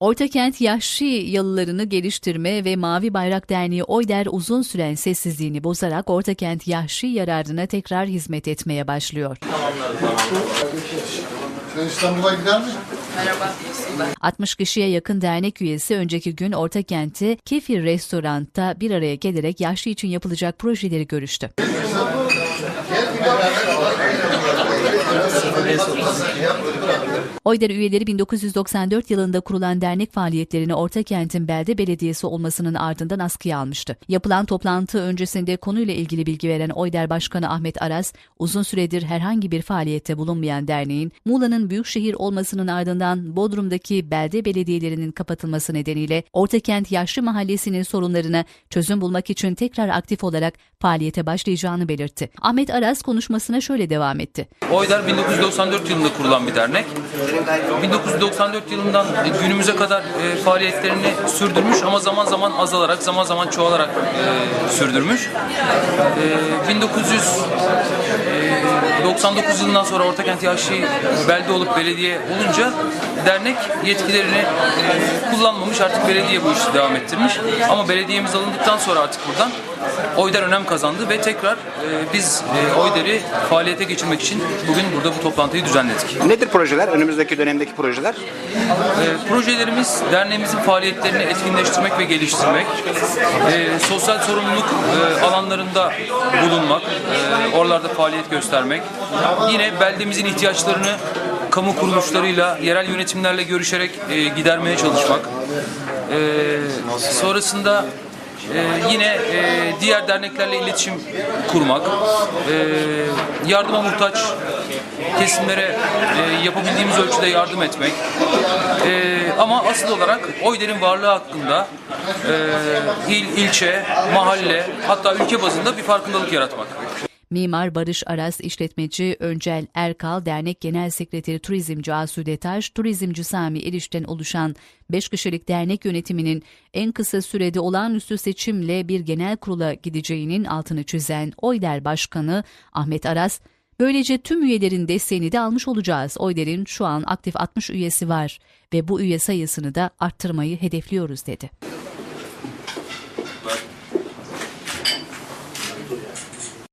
Ortakent Yaşlı Yalılarını Geliştirme ve Mavi Bayrak Derneği Oyder uzun süren sessizliğini bozarak Ortakent Yaşlı yararına tekrar hizmet etmeye başlıyor. Sen İstanbul'a gider misin? 60 kişiye yakın dernek üyesi önceki gün Ortakent'te Kefir Restorant'ta bir araya gelerek yaşlı için yapılacak projeleri görüştü. Oyder üyeleri 1994 yılında kurulan dernek faaliyetlerini Ortakent'in belde belediyesi olmasının ardından askıya almıştı. Yapılan toplantı öncesinde konuyla ilgili bilgi veren Oyder Başkanı Ahmet Aras, uzun süredir herhangi bir faaliyette bulunmayan derneğin Muğla'nın büyükşehir olmasının ardından Bodrum'daki belde belediyelerinin kapatılması nedeniyle Ortakent Yaşlı Mahallesi'nin sorunlarına çözüm bulmak için tekrar aktif olarak faaliyete başlayacağını belirtti. Ahmet Aras konuşmasına şöyle devam etti. Oyder 1994 yılında kurulan bir dernek. 1994 yılından günümüze kadar e, faaliyetlerini sürdürmüş ama zaman zaman azalarak, zaman zaman çoğalarak e, sürdürmüş. E, 1999 yılından sonra Ortakent Yaşlı belde olup belediye olunca dernek yetkilerini e, kullanmamış artık belediye bu işi devam ettirmiş. Ama belediyemiz alındıktan sonra artık buradan Oyder önem kazandı ve tekrar e, biz e, Oyder'i faaliyete geçirmek için bugün burada bu toplantıyı düzenledik. Nedir projeler? Önümüzdeki dönemdeki projeler? E, projelerimiz derneğimizin faaliyetlerini etkinleştirmek ve geliştirmek, e, sosyal sorumluluk e, alanlarında bulunmak, oralarda faaliyet göstermek, yine beldemizin ihtiyaçlarını kamu kuruluşlarıyla, yerel yönetimlerle görüşerek e, gidermeye çalışmak. E, sonrasında e, yine e, diğer derneklerle iletişim kurmak, e, yardıma muhtaç kesimlere e, yapabildiğimiz ölçüde yardım etmek. E, ama asıl olarak Oyder'in varlığı hakkında e, il, ilçe, mahalle hatta ülke bazında bir farkındalık yaratmak. Mimar Barış Aras, işletmeci Öncel Erkal, Dernek Genel Sekreteri Turizmci Asude Taş, Turizmci Sami Eriş'ten oluşan 5 kişilik dernek yönetiminin en kısa sürede olağanüstü seçimle bir genel kurula gideceğinin altını çizen Oyder Başkanı Ahmet Aras, Böylece tüm üyelerin desteğini de almış olacağız. Oyder'in şu an aktif 60 üyesi var ve bu üye sayısını da arttırmayı hedefliyoruz dedi.